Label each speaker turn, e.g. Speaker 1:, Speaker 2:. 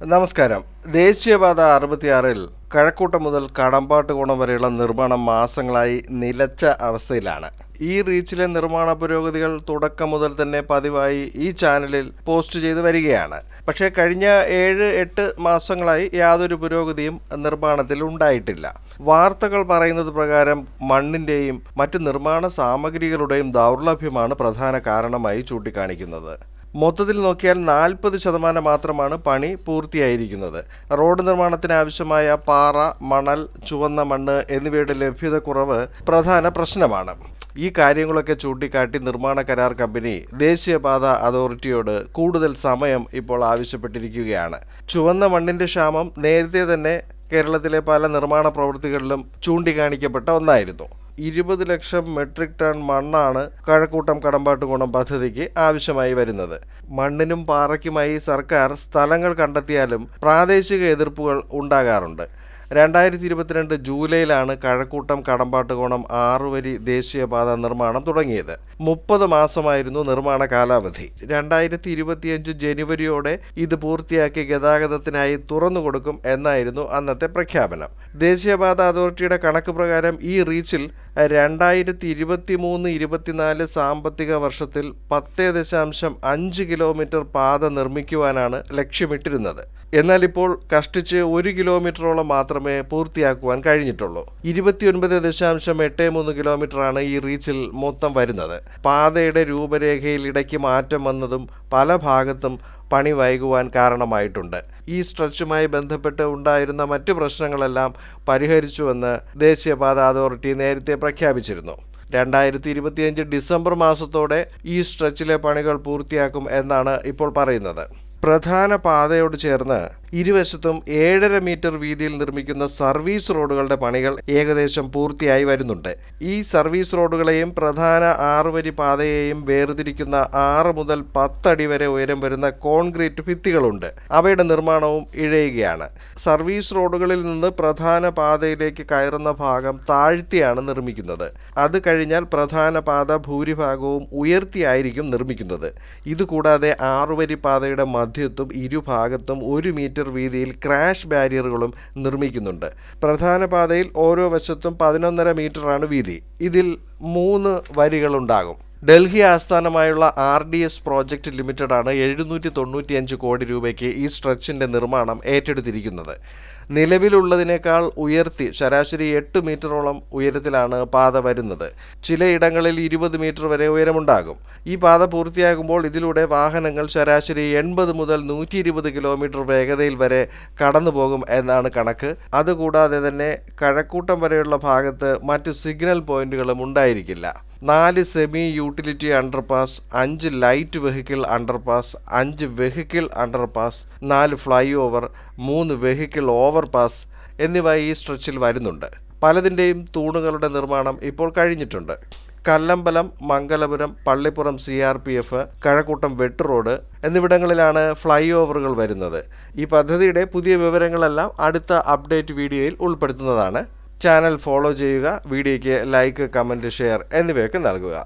Speaker 1: നമസ്കാരം. ദേശീയപാത അറുപത്തിയാറിൽ കഴക്കൂട്ടം മുതൽ കടമ്പാട്ടുകോണം വരെയുള്ള നിർമ്മാണം മാസങ്ങളായി നിലച്ച അവസ്ഥയിലാണ്. ഈ റീച്ചിലെ നിർമ്മാണ പുരോഗതികൾ തുടക്കം മുതൽ തന്നെ പതിവായി ഈ ചാനലിൽ പോസ്റ്റ് ചെയ്തു വരികയാണ്. പക്ഷേ കഴിഞ്ഞ ഏഴ് എട്ട് മാസങ്ങളായി യാതൊരു പുരോഗതിയും നിർമ്മാണത്തിൽ ഉണ്ടായിട്ടില്ല. വാർത്തകൾ പറയുന്നത് പ്രകാരം മണ്ണിന്റെയും മറ്റ് നിർമ്മാണ സാമഗ്രികളുടെയും ദൗർലഭ്യമാണ് പ്രധാന കാരണമായി ചൂണ്ടിക്കാണിക്കുന്നത്. മൊത്തത്തിൽ നോക്കിയാൽ നാൽപ്പത് ശതമാനം മാത്രമാണ് പണി പൂർത്തിയായിരിക്കുന്നത്. റോഡ് നിർമ്മാണത്തിന് ആവശ്യമായ പാറ മണൽ ചുവന്ന മണ്ണ് എന്നിവയുടെ ലഭ്യത കുറവ് പ്രധാന പ്രശ്നമാണ്. ഈ കാര്യങ്ങളൊക്കെ ചൂണ്ടിക്കാട്ടി നിർമ്മാണ കരാർ കമ്പനി ദേശീയപാത അതോറിറ്റിയോട് കൂടുതൽ സമയം ഇപ്പോൾ ആവശ്യപ്പെട്ടിരിക്കുകയാണ്. ചുവന്ന മണ്ണിന്റെ ക്ഷാമം നേരത്തെ തന്നെ കേരളത്തിലെ പല നിർമ്മാണ പ്രവൃത്തികളിലും ചൂണ്ടിക്കാണിക്കപ്പെട്ട ഒന്നായിരുന്നു. ഇരുപത് ലക്ഷം മെട്രിക് ടൺ മണ്ണാണ് കഴക്കൂട്ടം കടമ്പാട്ടുകോണം പദ്ധതിക്ക് ആവശ്യമായി വരുന്നത്. മണ്ണിനും പാറയ്ക്കുമായി സർക്കാർ സ്ഥലങ്ങൾ കണ്ടെത്തിയാലും പ്രാദേശിക എതിർപ്പുകൾ ഉണ്ടാകാറുണ്ട്. രണ്ടായിരത്തി ഇരുപത്തിരണ്ട് ജൂലൈയിലാണ് കഴക്കൂട്ടം കടമ്പാട്ടുകോണം ആറുവരി ദേശീയപാത നിർമ്മാണം തുടങ്ങിയത്. മുപ്പത് മാസമായിരുന്നു നിർമ്മാണ കാലാവധി. രണ്ടായിരത്തി ഇരുപത്തിയഞ്ച് ജനുവരിയോടെ ഇത് പൂർത്തിയാക്കി ഗതാഗതത്തിനായി തുറന്നു കൊടുക്കും എന്നായിരുന്നു അന്നത്തെ പ്രഖ്യാപനം. ദേശീയപാത അതോറിറ്റിയുടെ കണക്ക് പ്രകാരം ഈ റീച്ചിൽ രണ്ടായിരത്തി ഇരുപത്തി മൂന്ന് ഇരുപത്തിനാല് സാമ്പത്തിക വർഷത്തിൽ പത്ത് ദശാംശം അഞ്ച് കിലോമീറ്റർ പാത നിർമ്മിക്കുവാനാണ് ലക്ഷ്യമിട്ടിരുന്നത്. എന്നാൽ ഇപ്പോൾ കഷ്ടിച്ച് ഒരു കിലോമീറ്ററോളം മാത്രമേ പൂർത്തിയാക്കുവാൻ കഴിഞ്ഞിട്ടുള്ളൂ. ഇരുപത്തിയൊൻപത് ദശാംശം എട്ട് മൂന്ന് കിലോമീറ്ററാണ് ഈ റീച്ചിൽ മൊത്തം വരുന്നത്. പാതയുടെ രൂപരേഖയിൽ ഇടയ്ക്ക് മാറ്റം വന്നതും പല ഭാഗത്തും പണി വൈകുവാൻ കാരണമായിട്ടുണ്ട്. ഈ സ്ട്രെച്ചുമായി ബന്ധപ്പെട്ട് ഉണ്ടായിരുന്ന മറ്റു പ്രശ്നങ്ങളെല്ലാം പരിഹരിച്ചുവെന്ന് ദേശീയപാത അതോറിറ്റി നേരത്തെ പ്രഖ്യാപിച്ചിരുന്നു. രണ്ടായിരത്തി ഇരുപത്തിയഞ്ച് ഡിസംബർ മാസത്തോടെ ഈ സ്ട്രെച്ചിലെ പണികൾ പൂർത്തിയാക്കും എന്നാണ് ഇപ്പോൾ പറയുന്നത്. പ്രധാന പാതയോട് ചേർന്ന് ഇരുവശത്തും ഏഴര മീറ്റർ വീതിയിൽ നിർമ്മിക്കുന്ന സർവീസ് റോഡുകളുടെ പണികൾ ഏകദേശം പൂർത്തിയായി വരുന്നുണ്ട്. ഈ സർവീസ് റോഡുകളെയും പ്രധാന ആറുവരി പാതയെയും വേർതിരിക്കുന്ന ആറ് മുതൽ പത്തടി വരെ ഉയരം വരുന്ന കോൺക്രീറ്റ് ഭിത്തികളുണ്ട്. അവയുടെ നിർമ്മാണവും ഇഴയുകയാണ്. സർവീസ് റോഡുകളിൽ നിന്ന് പ്രധാന പാതയിലേക്ക് കയറുന്ന ഭാഗം താഴ്ത്തിയാണ് നിർമ്മിക്കുന്നത്. അത് കഴിഞ്ഞാൽ പ്രധാന പാത ഭൂരിഭാഗവും ഉയർത്തിയായിരിക്കും നിർമ്മിക്കുന്നത്. ഇതുകൂടാതെ ആറുവരി പാതയുടെ മധ്യത്തും ഇരുഭാഗത്തും ഒരു മീറ്റർ വീതിയിൽ ക്രാഷ് ബാരിയറുകളും നിർമ്മിക്കുന്നുണ്ട്. പ്രധാന പാതയിൽ ഓരോ വശത്തും പതിനൊന്നര മീറ്ററാണ് വീതി. ഇതിൽ മൂന്ന് വരികളുണ്ടാകും. ഡൽഹി ആസ്ഥാനമായുള്ള ആർ ഡി എസ് പ്രോജക്റ്റ് ലിമിറ്റഡാണ് എഴുന്നൂറ്റി തൊണ്ണൂറ്റിയഞ്ച് കോടി രൂപയ്ക്ക് ഈ സ്ട്രെച്ചിന്റെ നിർമ്മാണം ഏറ്റെടുത്തിരിക്കുന്നത്. നിലവിലുള്ളതിനേക്കാൾ ഉയർത്തി ശരാശരി എട്ട് മീറ്ററോളം ഉയരത്തിലാണ് പാത വരുന്നത്. ചിലയിടങ്ങളിൽ ഇരുപത് മീറ്റർ വരെ ഉയരമുണ്ടാകും. ഈ പാത പൂർത്തിയാകുമ്പോൾ ഇതിലൂടെ വാഹനങ്ങൾ ശരാശരി എൺപത് മുതൽ നൂറ്റി ഇരുപത് കിലോമീറ്റർ വേഗതയിൽ വരെ കടന്നു പോകും എന്നാണ് കണക്ക്. അതുകൂടാതെ തന്നെ കഴക്കൂട്ടം വരെയുള്ള ഭാഗത്ത് മറ്റ് സിഗ്നൽ പോയിന്റുകളും ഉണ്ടായിരിക്കില്ല. നാല് സെമി യൂട്ടിലിറ്റി അണ്ടർപാസ് അഞ്ച് ലൈറ്റ് വെഹിക്കിൾ അണ്ടർപാസ് അഞ്ച് വെഹിക്കിൾ അണ്ടർപാസ് നാല് ഫ്ലൈ ഓവർ മൂന്ന് വെഹിക്കിൾ ഓവർപാസ് എന്നിവ ഈ സ്ട്രെച്ചിൽ വരുന്നുണ്ട്. പലതിന്റെയും തൂണുകളുടെ നിർമ്മാണം ഇപ്പോൾ കഴിഞ്ഞിട്ടുണ്ട്. Kallambalam Mangalapuram Pallippuram C R P F Kazhakkoottam Vettu road എന്നിവിടങ്ങളിലാണ് ഫ്ലൈ ഓവറുകൾ വരുന്നത്. ഈ പദ്ധതിയുടെ പുതിയ വിവരങ്ങളെല്ലാം അടുത്ത അപ്ഡേറ്റ് വീഡിയോയിൽ ഉൾപ്പെടുത്തുന്നതാണ്. ചാനൽ ഫോളോ ചെയ്യുക വീഡിയോയ്ക്ക് ലൈക്ക് കമന്റ് ഷെയർ എന്നിവയൊക്കെ നൽകുക.